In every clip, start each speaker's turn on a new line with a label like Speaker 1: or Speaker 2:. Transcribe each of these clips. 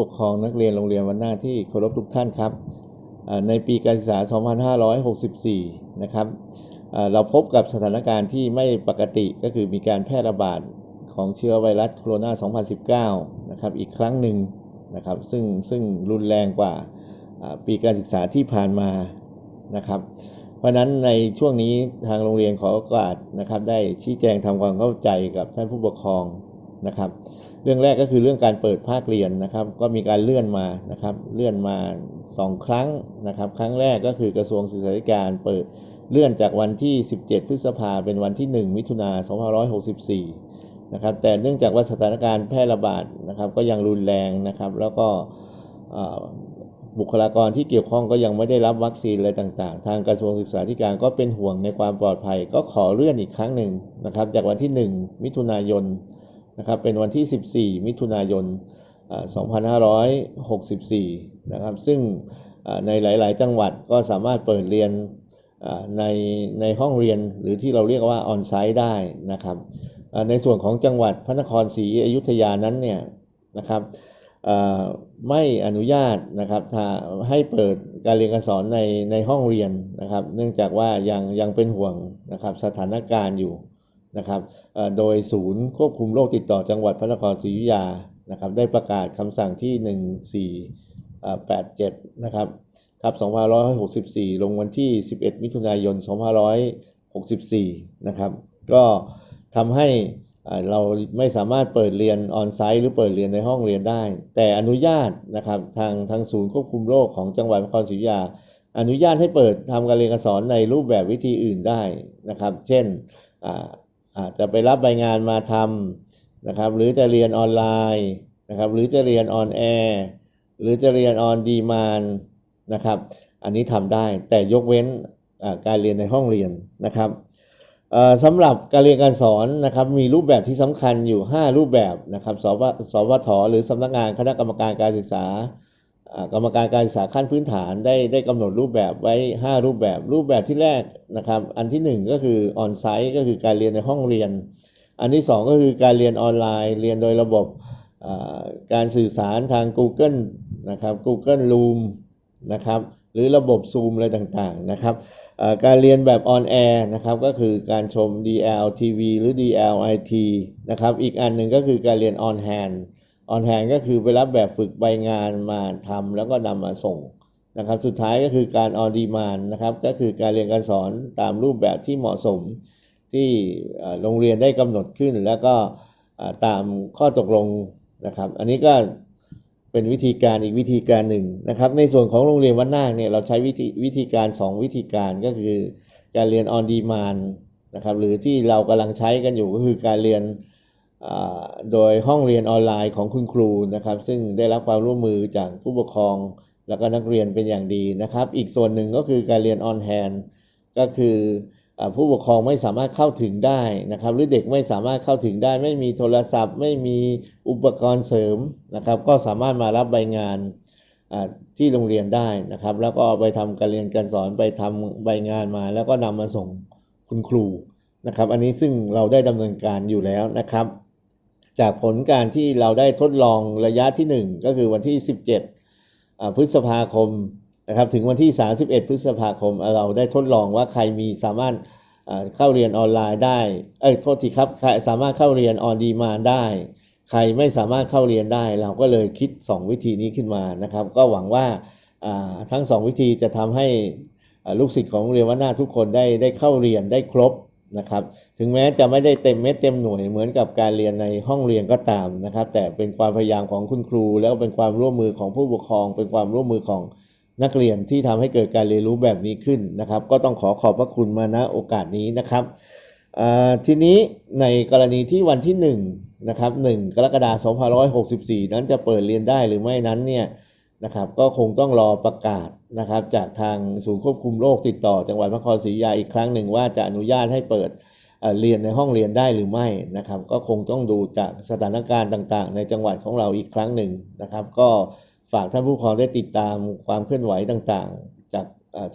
Speaker 1: ปกครองนักเรียนโรงเรียนวันหน้าที่เคารพทุกท่านครับในปีการศึกษา 2564 นะครับเราพบกับสถานการณ์ที่ไม่ปกติก็คือมีการแพร่ระบาดของเชื้อไวรัสโคโรนา 2019 นะครับอีกครั้งหนึ่งนะครับซึ่งซึ่งรุนแรงกว่าปีการศึกษาที่ผ่านมานะครับเพราะฉะนั้นในช่วงนี้ทางโรงเรียนขอโอกาสนะครับได้ชี้แจงทำความเข้าใจกับท่านผู้ปกครอง นะครับ เรื่องแรกก็คือเรื่องการเปิดภาคเรียนนะครับ ก็มีการเลื่อนมานะครับ เลื่อนมา 2 ครั้งนะครับ ครั้งแรกก็คือกระทรวงศึกษาธิการเปิดเลื่อนจากวันที่ 17 พฤษภาเป็นวันที่ 1 มิถุนา2564 นะครับ แต่เนื่องจากว่าสถานการณ์แพร่ระบาดนะครับ ก็ยังรุนแรงนะครับ แล้วก็บุคลากรที่เกี่ยวข้องก็ยังไม่ได้รับวัคซีนอะไรต่างๆ ทางกระทรวงศึกษาธิการก็เป็นห่วงในความปลอดภัย ก็ขอเลื่อนอีกครั้งหนึ่งนะครับ จากวันที่ 1 มิถุนายน นะครับเป็นวันที่ 14 มิถุนายน 2564 นะครับ ซึ่งในหลาย ๆ จังหวัดก็สามารถเปิดเรียนในในห้องเรียนหรือที่เราเรียกว่าออนไซต์ได้นะครับในส่วนของจังหวัดพระนครศรีอยุธยานั้นเนี่ยนะครับไม่อนุญาตนะครับให้เปิดการเรียนการสอนในในห้องเรียนนะครับ เนื่องจากว่ายังยังเป็นห่วงนะครับสถานการณ์อยู่ นะครับโดยศูนย์ควบคุมโรคติดต่อจังหวัดพระนครศรีอยุธยานะครับได้ประกาศคำสั่งที่ 1487 นะครับทับ2564 ลงวันที่ 11 มิถุนายน 2564 นะครับ ก็ทำให้เราไม่สามารถเปิดเรียนออนไซต์หรือเปิดเรียนในห้องเรียนได้ แต่อนุญาตนะครับทางทางศูนย์ควบคุมโรคของจังหวัดพระนครศรีอยุธยา อนุญาตให้เปิดทำการเรียนการสอนในรูปแบบวิธีอื่นได้นะครับ เช่น อาจจะไปรับใบงานมาทำนะครับ หรือจะเรียนออนไลน์นะครับ หรือจะเรียนออนแอร์หรือจะเรียนออนดีมานนะครับ อันนี้ทำได้แต่ยกเว้นการเรียนในห้องเรียนนะครับสำหรับการเรียนการสอนนะครับมีรูปแบบที่สำคัญอยู่ 5 รูปแบบนะครับสวสวทหรือสำนักงานคณะกรรมการการศึกษา กรรมการการศึกษาขั้นพื้นฐานได้ได้กำหนดรูปแบบไว้ 5 รูปแบบ รูปแบบที่แรกนะครับ อันที่ 1 ก็คือออนไซต์ก็คือการเรียนในห้องเรียน อันที่ 2 ก็คือการเรียนออนไลน์ เรียนโดยระบบการสื่อสารทาง Google นะครับ Google Room นะครับหรือระบบ Zoom อะไรต่างๆนะครับการเรียนแบบออนแอร์นะครับก็คือการชม DLTV หรือ DLIT นะครับอีกอันหนึ่งก็คือการเรียนออนแฮน ออนแฮนก็คือไปรับแบบฝึกใบงานมาทำแล้วก็นำมาส่งนะครับสุดท้ายก็คือการออนดีมานนะครับก็คือการเรียนการสอนตามรูปแบบที่เหมาะสมที่โรงเรียนได้กำหนดขึ้น แล้วก็ตามข้อตกลงนะครับ อันนี้ก็เป็นวิธีการอีกวิธีการหนึ่งนะครับ ในส่วนของโรงเรียนวัดนาคเนี่ยเราใช้วิธีวิธีการ 2 วิธีการก็คือการเรียนออนดีมานนะครับหรือที่เรากำลังใช้กันอยู่ก็คือการเรียน โดยห้องเรียนออนไลน์ของคุณครูนะครับ ซึ่งได้รับความร่วมมือจากผู้ปกครอง แล้วก็นักเรียนเป็นอย่างดีนะครับ อีกส่วนหนึ่งก็คือการเรียนออนแฮนก็คืออผู้ปกครองไม่สามารถเข้าถึงได้นะครับ หรือเด็กไม่สามารถเข้าถึงได้ ไม่มีโทรศัพท์ ไม่มีอุปกรณ์เสริมนะครับ ก็สามารถมารับใบงานที่โรงเรียนได้นะครับ แล้วก็ไปทำการเรียนการสอนไปทำใบงานมา แล้วก็นำมาส่งคุณครูนะครับ อันนี้ซึ่งเราได้ดำเนินการอยู่แล้วนะครับ จากผลการที่เราได้ทดลองระยะที่ 1 ก็คือวันที่ 17 พฤษภาคมนะครับถึงวันที่ 31 พฤษภาคม เราได้ทดลองว่าใครมีสามารถเข้าเรียนออนไลน์ได้ เอ้ยโทษทีครับใครสามารถเข้าเรียนออนดีมานได้ ใครไม่สามารถเข้าเรียนได้ เราก็เลยคิด 2 วิธีนี้ขึ้นมานะครับ ก็หวังว่าทั้ง 2 วิธีจะทำให้ลูกศิษย์ของโรงเรียนวัดนาทุกคนได้ได้เข้าเรียนได้ครบ นะครับ ถึงแม้จะไม่ได้เต็มเม็ดเต็มหน่วยเหมือนกับการเรียนในห้องเรียนก็ตามนะครับ แต่เป็นความพยายามของคุณครู แล้วเป็นความร่วมมือของผู้ปกครอง เป็นความร่วมมือของนักเรียนที่ทำให้เกิดการเรียนรู้แบบนี้ขึ้นนะครับ ก็ต้องขอขอบพระคุณมาณโอกาสนี้นะครับทีนี้ในกรณีที่วันที่1นะครับ1กรกฎาคม2564 นั้นจะเปิดเรียนได้หรือไม่นั้นเนี่ย นะครับก็คงต้องรอประกาศนะครับจากทางศูนย์ควบคุมโรคติดต่อจังหวัดพระนครศรีอยุธยาอีกครั้งหนึ่งว่าจะอนุญาตให้เปิดเรียนในห้องเรียนได้หรือไม่นะครับ ก็คงต้องดูจากสถานการณ์ต่างๆ ในจังหวัดของเราอีกครั้งหนึ่งนะครับ ก็ฝากท่านผู้ปกครองได้ติดตามความเคลื่อนไหวต่างๆ จาก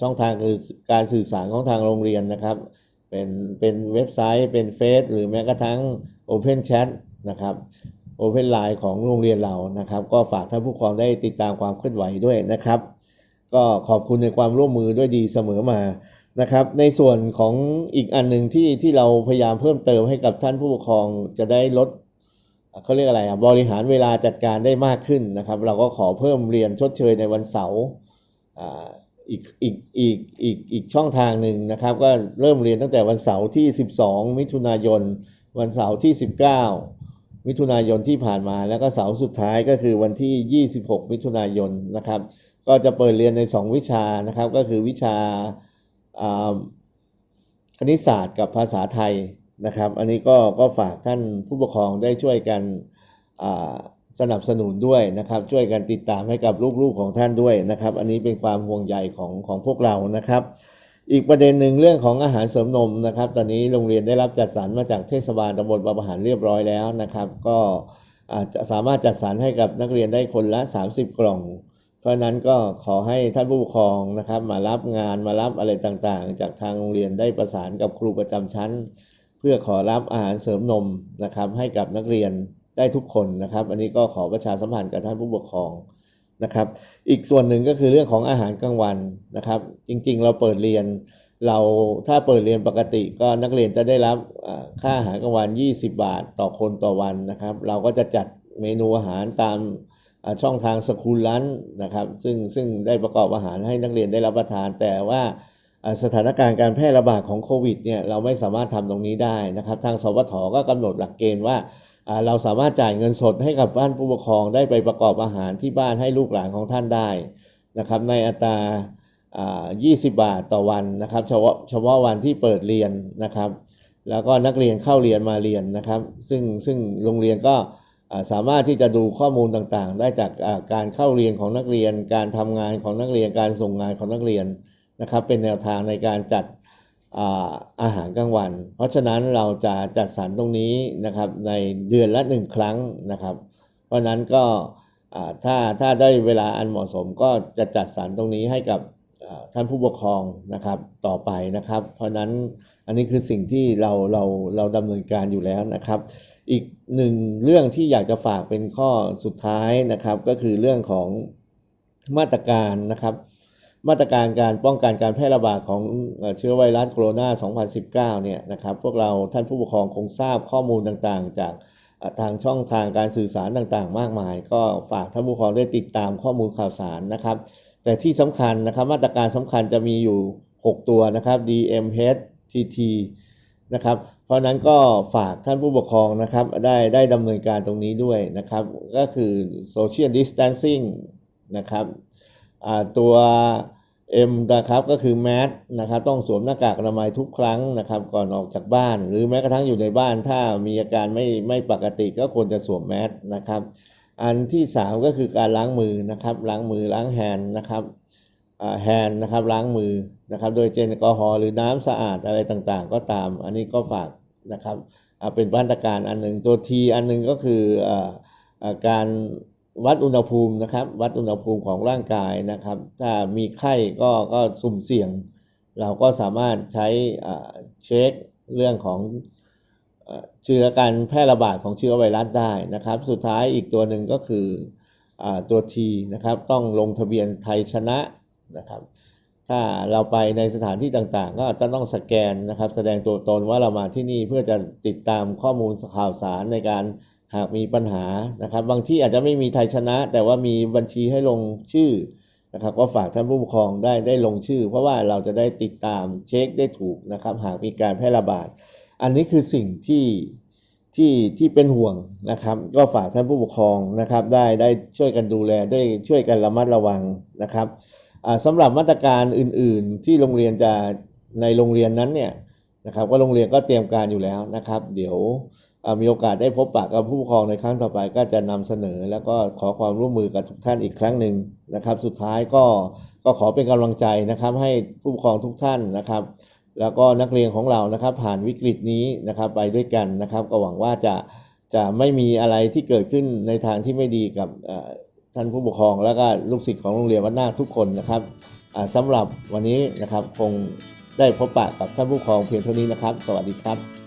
Speaker 1: ช่องทางคือการสื่อสารของทางโรงเรียนนะครับ เป็นเป็นเว็บไซต์เป็นเฟซหรือแม้กระทั่ง Open Chat นะครับ Open Line ของโรงเรียนเรานะครับ ก็ฝากท่านผู้ปกครองได้ติดตามความเคลื่อนไหวด้วยนะครับ ก็ขอบคุณในความร่วมมือด้วยดีเสมอมานะครับ ในส่วนของอีกอันหนึ่งที่ที่เราพยายามเพิ่มเติมให้กับท่านผู้ปกครองจะได้ลดเขาเรียกอะไรบริหารเวลาจัดการได้มากขึ้นนะครับ เราก็ขอเพิ่มเรียนชดเชยในวันเสาร์อ่าอีกอีกอีกอีกอีกช่องทางหนึ่งนะครับ ก็เริ่มเรียนตั้งแต่วันเสาร์ที่ 12 มิถุนายน วันเสาร์ที่ 19 มิถุนายนที่ผ่านมา แล้วก็เสาร์สุดท้ายก็คือวันที่ 26 มิถุนายนนะครับ ก็จะเปิดเรียนใน 2 วิชานะครับ ก็คือวิชาอ่าคณิตศาสตร์กับภาษาไทยนะครับ อันนี้ก็ก็ฝากท่านผู้ปกครองได้ช่วยกันสนับสนุนด้วยนะครับ ช่วยกันติดตามให้กับลูกๆของท่านด้วยนะครับ อันนี้เป็นความห่วงใยของของพวกเรานะครับ อีกประเด็นหนึ่งเรื่องของอาหารเสริมนมนะครับ ตอนนี้โรงเรียนได้รับจัดสรรมาจากเทศบาลตำบลบางประหันเรียบร้อยแล้วนะครับ ก็อาจจะสามารถจัดสรรให้กับนักเรียนได้คนละ 30 กล่อง เพราะฉะนั้นก็ขอให้ท่านผู้ปกครองนะครับมารับงานมารับอะไรต่างๆ จากทางโรงเรียนได้ประสานกับครูประจำชั้น เพื่อขอรับอาหารเสริมนมนะครับให้กับนักเรียนได้ทุกคนนะครับ อันนี้ก็ขอประชาสัมพันธ์กับท่านผู้ปกครอง นะครับ อีกส่วนหนึ่งก็คือเรื่องของอาหารกลางวันนะครับ จริงๆ เราเปิดเรียน เราถ้าเปิดเรียนปกติก็นักเรียนจะได้รับค่าอาหารกลางวัน 20 บาทต่อคนต่อวันนะครับ เราก็จะจัดเมนูอาหารตามช่องทางสกูลลันนะครับ ซึ่งซึ่งได้ประกอบอาหารให้นักเรียนได้รับประทานแต่ว่า สถานการณ์การแพร่ระบาดของโควิดเนี่ยเราไม่สามารถทำตรงนี้ได้นะครับ ทางสวทก็กำหนดหลักเกณฑ์ว่าเราสามารถจ่ายเงินสดให้กับท่านผู้ปกครองได้ไปประกอบอาหารที่บ้านให้ลูกหลานของท่านได้นะครับในอัตรา 20 บาทต่อวันนะครับเฉพาะเฉพาะวันที่เปิดเรียนนะครับ แล้วก็นักเรียนเข้าเรียนมาเรียนนะครับ ซึ่งซึ่งโรงเรียนก็สามารถที่จะดูข้อมูลต่างๆ ได้จากการเข้าเรียนของนักเรียน การทำงานของนักเรียนการส่งงานของนักเรียน นะครับเป็นแนวทางในการจัดอาอาหารกลางวัน เพราะฉะนั้นเราจะจัดสรรตรงนี้นะครับในเดือนละหนึ่งครั้งนะครับ เพราะฉะนั้นก็ถ้าถ้าได้เวลาอันเหมาะสมก็จะจัดสรรตรงนี้ให้กับท่านผู้ปกครองนะครับต่อไปนะครับ เพราะนั้นอันนี้คือสิ่งที่เราเราเราดำเนินการอยู่แล้วนะครับ อีกหนึ่งเรื่องที่อยากจะฝากเป็นข้อสุดท้ายนะครับ ก็คือเรื่องของมาตรการนะครับ มาตรการการป้องกันการแพร่ระบาดของเชื้อไวรัสโคโรนา 2019 เนี่ยนะครับพวกเราท่านผู้ปกครองคงทราบข้อมูลต่างๆ จากทางช่องทางการสื่อสารต่างๆ มากมาย ก็ฝากท่านผู้ปกครองได้ติดตามข้อมูลข่าวสารนะครับ แต่ที่สำคัญนะครับมาตรการสำคัญจะมีอยู่ 6 ตัวนะครับ DMH TT นะครับเพราะนั้นก็ฝากท่านผู้ปกครองนะครับได้ได้ดำเนินการตรงนี้ด้วยนะครับ ก็คือ Social Distancing นะครับ ตัว M นะครับก็คือ Mask นะครับต้องสวมหน้ากากอนามัยทุกครั้งนะครับก่อนออกจากบ้าน หรือแม้กระทั่งอยู่ในบ้านถ้ามีอาการไม่ไม่ปกติก็ควรจะสวมแมสนะครับอันที่ 3 ก็คือการล้างมือนะครับล้างมือล้างแฮนนะครับแฮนนะครับล้างมือนะครับโดยเจลแอลกอฮอล์หรือน้ำสะอาดอะไรต่างๆ ก็ตาม อันนี้ก็ฝากนะครับเป็นมาตรการอันหนึ่งตัว T อันหนึ่งก็คือออ่าการ วัดอุณหภูมินะครับ วัดอุณหภูมิของร่างกายนะครับ ถ้ามีไข้ก็ก็สุ่มเสี่ยง เราก็สามารถใช้อ่าเช็คเรื่องของเอ่อเชื้อการแพร่ระบาดของเชื้อไวรัสได้นะครับ สุดท้ายอีกตัวหนึ่งก็คืออาตัว T นะครับ ต้องลงทะเบียนไทยชนะนะครับ ถ้าเราไปในสถานที่ต่างๆ ก็จะต้องสแกนนะครับ แสดงตัวตนว่าเรามาที่นี่เพื่อจะติดตามข้อมูลข่าวสารในการ หากมีปัญหานะครับ บางที่อาจจะไม่มีไทยชนะ แต่ว่ามีบัญชีให้ลงชื่อนะครับก็ฝากท่านผู้ปกครองได้ได้ลงชื่อ เพราะว่าเราจะได้ติดตามเช็คได้ถูกนะครับ หากมีการแพร่ระบาด อันนี้คือสิ่งที่ที่ที่เป็นห่วงนะครับ ก็ฝากท่านผู้ปกครองนะครับ ได้ได้ช่วยกันดูแลได้ช่วยกันระมัดระวังนะครับสำหรับมาตรการอื่น ๆ ที่โรงเรียนจะในโรงเรียนนั้นเนี่ย นะครับก็โรงเรียนก็เตรียมการอยู่แล้วนะครับ เดี๋ยวมีโอกาสได้พบปะกับผู้ปกครองในครั้งต่อไปก็จะนำเสนอ แล้วก็ขอความร่วมมือกับทุกท่านอีกครั้งหนึ่งนะครับ สุดท้ายก็ก็ขอเป็นกำลังใจนะครับ ให้ผู้ปกครองทุกท่านนะครับ แล้วก็นักเรียนของเรานะครับ ผ่านวิกฤตนี้นะครับไปด้วยกันนะครับ ก็หวังว่าจะจะไม่มีอะไรที่เกิดขึ้นในทางที่ไม่ดีกับท่านผู้ปกครอง แล้วก็ลูกศิษย์ของโรงเรียนวัดนาทุกคนนะครับอ่าสำหรับวันนี้นะครับคง ได้พบปะกับท่านผู้ปกครองเพียงเท่านี้นะครับ สวัสดีครับ